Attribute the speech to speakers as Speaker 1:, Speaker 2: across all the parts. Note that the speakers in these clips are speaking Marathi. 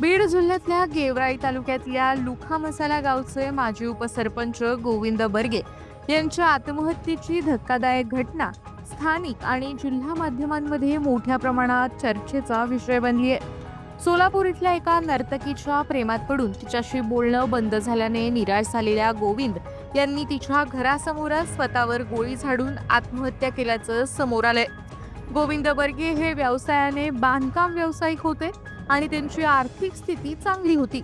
Speaker 1: बीड जिल्ह्यातल्या गेवराई तालुक्यातल्या लुखा मसाला गावचे माजी उपसरपंच गोविंद बर्गे यांच्या आत्महत्येची धक्कादायक घटना स्थानिक आणि जिल्हा माध्यमांमध्ये मोठ्या प्रमाणात चर्चेचा विषय बनली आहे. सोलापूर इथल्या एका नर्तकीच्या प्रेमात पडून तिच्याशी बोलणं बंद झाल्याने निराश झालेल्या गोविंद यांनी तिच्या घरासमोरच स्वतःवर गोळी झाडून आत्महत्या केल्याचं समोर आलंय. गोविंद बर्गे हे व्यवसायाने बांधकाम व्यावसायिक होते. आणि त्यांची आर्थिक स्थिती चांगली होती.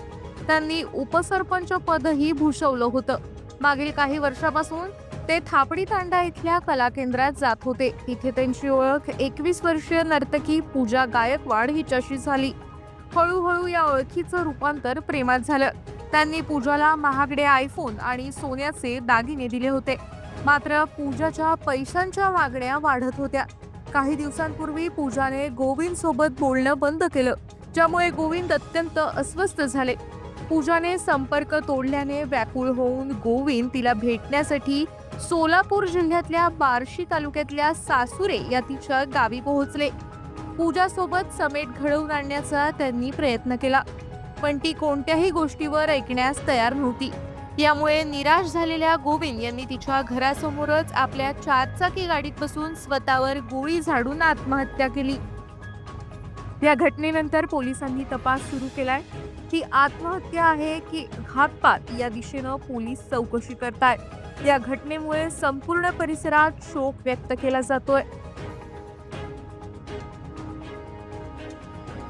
Speaker 1: त्यांनी उपसरपंच पदही भूषवलं होतं. मागील काही वर्षापासून ते थापडी तांडा इथल्या कला केंद्रात जात होते. तिथे त्यांची ओळख एकवीस वर्षीय नर्तकी पूजा गायकवाड हिच्याशी झाली. हळूहळू या ओळखीचं रूपांतर प्रेमात झालं. त्यांनी पूजाला महागडे आयफोन आणि सोन्याचे दागिने दिले होते. मात्र पूजाच्या पैशांच्या मागण्या वाढत होत्या. काही दिवसांपूर्वी पूजाने गोविंद सोबत बोलणं बंद केलं. ज्यामुळे गोविंद अत्यंत अस्वस्थ झाले. पूजाने संपर्क तोडल्याने व्याकुळ होऊन गोविंद तिला भेटण्यासाठी सोलापूर जिल्ह्यातल्या बार्शी तालुक्यातल्या सासुरे या तिच्या गावी पोहोचले. पूजासोबत समेट घडवून आणण्याचा त्यांनी प्रयत्न केला पण ती कोणत्याही गोष्टीवर ऐकण्यास तयार नव्हती. यामुळे निराश झालेल्या गोविंद यांनी तिच्या घरासमोरच आपल्या चारचाकी गाडीत बसून स्वतःवर गोळी झाडून आत्महत्या केली. या घटनेनंतर पोलिसांनी तपास सुरू केलाय ही आत्महत्या आहे की घातपात या दिशेनं पोलीस चौकशी करतायत. या घटनेमुळे संपूर्ण परिसरात शोक व्यक्त केला जातोय.